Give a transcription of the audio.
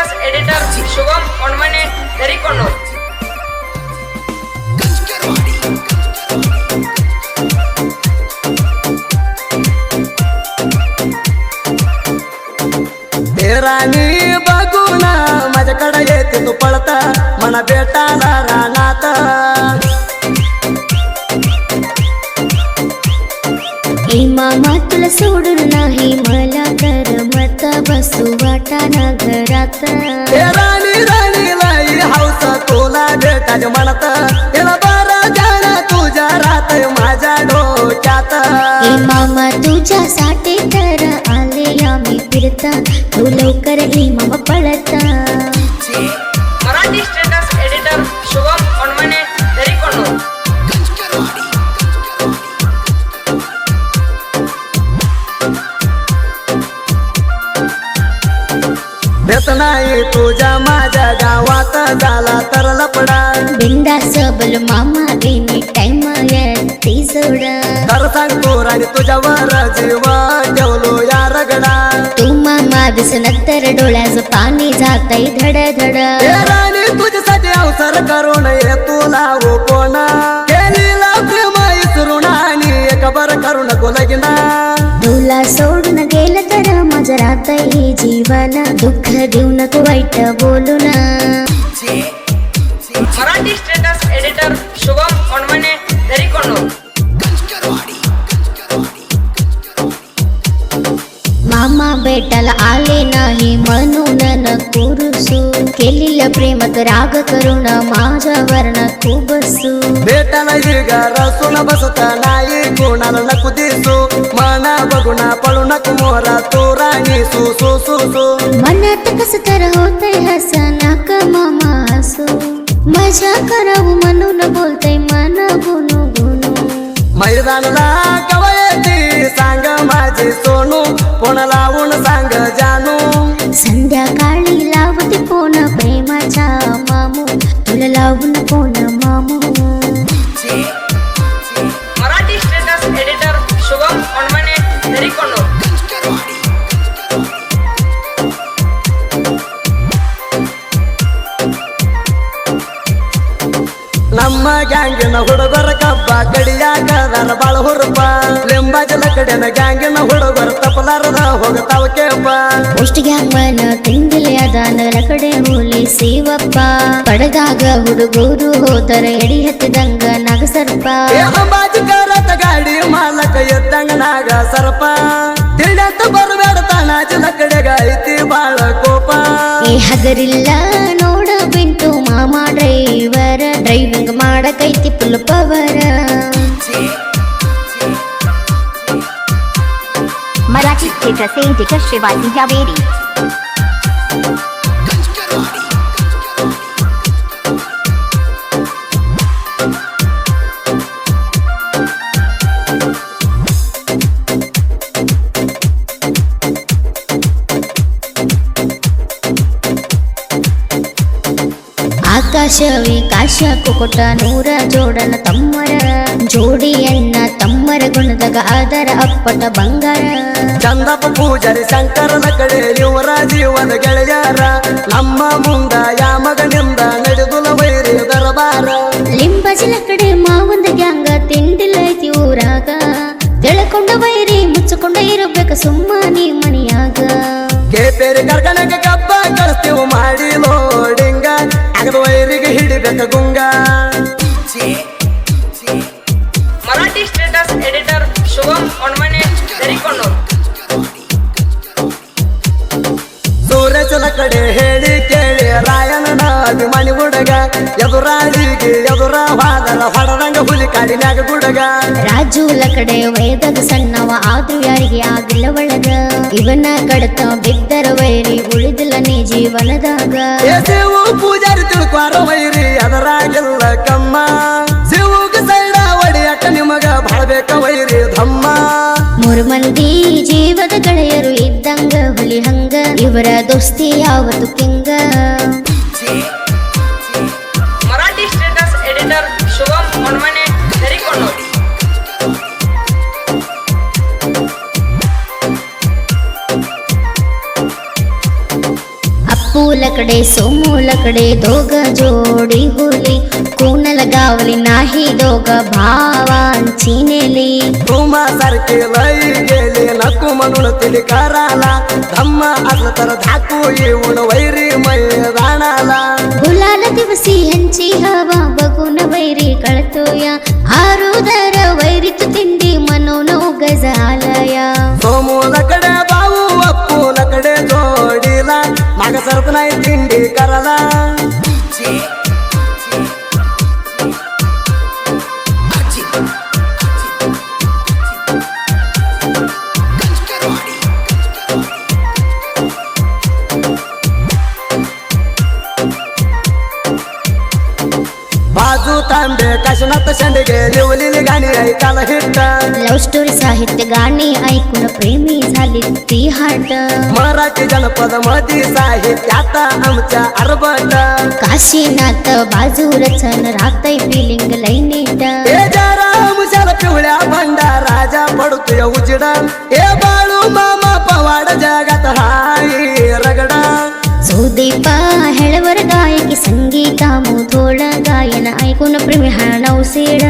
Bonus editor ಶುಭಂ ಒಣ್ಮನೆ ತೆರಿಕೊಂಡೂರು ರಾಣಿ ಬಗುನ ಮಜ ಕಡ ಎತ್ತಿದು ಪಳತ ಮನ ಬೇಟಾದ ರಾಣ. ए मामा तुला सोडून नाही. मला करमत बसू वाटाना घरात. हे राणी राणी लाई हौस तुला भेटाच म्हणत. तिला बरं जाण तुझ्या रात माझ्या डोक्यात. ए मामा तुझ्यासाठी तर आले आम्ही फिरता. तू लवकर ये मामा नाही तुझ्या माझ्या गावात. झाला तर लपडा. बिंदास बोल मामा एनी टाइम ती सोडा खर सांगतो राणी तुझ्यावर जीव ठेवलो या रगडा. तू मामा दिसलं तर डोळ्याचं पाणी जातय धड धड राणी तुझ्यासाठी अवसर करून ये तुला हो कोण केलेला प्रेम इसरून आणि एक बर करू नको लगीना तुला सोडून गेलं तर माझं जीवन दुःख देऊ नको वाईट बोलू ना. मराठी स्टेटस एडिटर शुभम मामा भेटायला आले नाही म्हणून नको रुसू केलेलं प्रेमात राग करून माझ्यावर नको बसू भेटायला जिगार सुन बसता नाही कोणाला नको दिसू मना बघून पळू नको मोरा तू राणी सू सू सू सू मनात कस तर होतय हसनाक मामा हसू मजा करावं म्हणून बोलतय मन गुणू गुणू मैदानला कवयती सांग माझी सोनू कोण लावून सांग जानू संध्याकाळी लावते फोन प्रेमाचा मामू तुला लावून फोन मामू मराठी स्टेटस एडिटर शुभम ओणमने तरीकोणूर ನಮ್ಮ ಗ್ಯಾಂಗಿನ ಹುಡುಗರ ಕಬ್ಬ ಕಡಿಯಾಕದಾರ ಬಾಳ ಹುರುಪ ಲಿಂಬಾಜಲ ಕಡೆನ ಗ್ಯಾಂಗಿನ ಹುಡುಗರ ತಪ್ಪಲಾರದ ಕೇಪ ಮುಷ್ಟಿಗ್ಯಾಂಗನ ತಿಂದಿಲೆ ಅದಾನ ಕಡೆ ಹೋಲಿ ಶಿವಪ್ಪ ಪಡೆದಾಗ ಹುಡುಗರು ಹೋದರ ಎಡಿ ಹತ್ತಿದಂಗ ನಾಗ ಸರ್ಪ ಅಂಬಾಜಿ ಕರತ ಗಾಡಿ ಮಾಲಕ ಎದ್ದಂಗ ನಾಗ ಸರ್ಪ ತಿಳಿಯಂತ ಬರಬೇಡ ತಾನಾಚಿನ ಕಡೆಗ ಐತಿ ಬಾಳ ಕೋಪ. ಏ ಹಗರಿಲ್ಲ ನೋಡ ಬಿಂಟು ಮಾಮ ಡ್ರೈವರ್. ಡ್ರೈವಿಂಗ್ ಮಾಡಕೈತಿ ಪುಲ್ಪವರ. ಪವರ್ క్షేత్ర సేవిక శివాజీ జావేరి ಆಕಾಶ ವಿಕಾಶ ಕುಕುಟ ನೂರ ಜೋಡನ ತಮ್ಮರ ಜೋಡಿ ತಮ್ಮರ ಗುಣದಾಗ ಆದರ ಅಪ್ಪಟ ಬಂಗಾರ. ಚಂದಪ್ಪ ಪೂಜಾರಿ ಶಂಕರನ ಕಡೆ ಇವರ ಜೀವನ ಗೆಳೆಯಾರ. ನಮ್ಮ ಮುಂದ ಯಾ ಮಗನಿಂದ ನಡೆದುಲ ವೈರಿ ದರಬಾರ. ಲಿಂಬಜಲ ಕಡೆ ಮಾವಂದ ಗ್ಯಾಂಗ ತಿಂಡಿಲ್ಲ ಐತಿ ಊರಾಗ. ತಿಳ್ಕೊಂಡ ಬೈರಿ ಮುಚ್ಚಿಕೊಂಡ ಇರಬೇಕ ಸುಮ್ಮನೆ ಮನೆಯಾಗ. ಕೇಪೇರಿ ಕರ್ಕಣಕ್ಕೆ ಕಬ್ಬ ಕಳಿಸ್ತೀವು ಮಾಡಿ ನೋಡಿಂಗ ಅಗದ ವೈರಿಗೆ ಹಿಡಿಬೇಕ ಗುಂಗ. ಸೂರ್ಯಚಲ ಕಡೆ ಹೇಳಿ ಕೇಳಿ ರಾಯಣನ ಅಭಿಮಾನಿ ಹುಡುಗ ಎದುರಾಜಿಗೆ ಎದುರ ವಾದರ ಹೊಡದಂಗ ಹುಲಿ ಕಾಡಿನಾಗ ಗುಡಗ. ರಾಜು ಕಡೆ ವೈದ್ಯ ಸಣ್ಣವ ಆದ್ರೂ ಯಾರಿಗೆ ಆಗಿಲ್ಲ ಒಳಗ. ಇವನ ಕಡತ ಬಿದ್ದರ ವೈರಿ ಉಳಿದಿಲ್ಲ ನೀ ಜೀವನದಾಗ. ಶಿವು ಪೂಜಾರಿ ತಿಳ್ಕೊಾರ ವೈರಿ ಅದರಾಗಿಲ್ಲ ಕಮ್ಮ. ಸಿಡ ಸೈಡ ಒಡಿಯಕ್ಕ ನಿಮಗ ಬಾಳ್ಬೇಕ ವೈರಿ ಧಮ್ಮ. ಮೂರು ಮಂದಿ ಜೀವದ ಇವರ ದೋಸ್ತಿ ಯಾವತ್ತು ಕಿಂಗ. ಕಡೆ ಸೋಮೂಲ ಕಡೆ ದೋಗ ಜೋಡಿ ಹುಲಿ ಕೂನಲ ಗಾವಲಿ ನಾಹಿ ದೋಗ ಭಾವಾಂಚಿನೆಲಿ ರೂಮ ಸರ್ಕೆ ಲೈ ಗೆಲೆ ನಕ್ಕು ಮನುಳ ತಿಲಿ ಕರಾಲ ಧಮ್ಮ ಅಸತರ ಧಾಕು ಇವಣ ವೈರಿ ಮೈದಾನಲ ಗುಲಾಲ ದಿವಸಿ ಹೆಂಚಿ ಹವ ಬಗುನ ವೈರಿ ಕಳತೋಯ ಆರುದರ ವೈರಿತು ತಿಂಡಿ ಮನೋನೋ ಗಜಾಲಯ. ಸೋಮೂಲ ಕಡೆ ಬಾವು ಅಪ್ಪು ಲಕಡೆ ಜೋಡಿಲ ಮಗ ಸರ್ಪನ ಕರಲ बाजू तांबे काशनाथ शेंडगे लिवलेली गाणी ऐकायला हिट लव्ह स्टोरी साहित्य गाणी ऐकून प्रेमी झाली ती हाट. मराठी जनपद मधी साहित्यात आमच्या अरबट काशीनाथ बाजू रचन राहतय फिलिंग लई नीट. ए जरा पिवळ्या भंडा राजा पडतोय उजड. ए बाळू รือหาเราสิร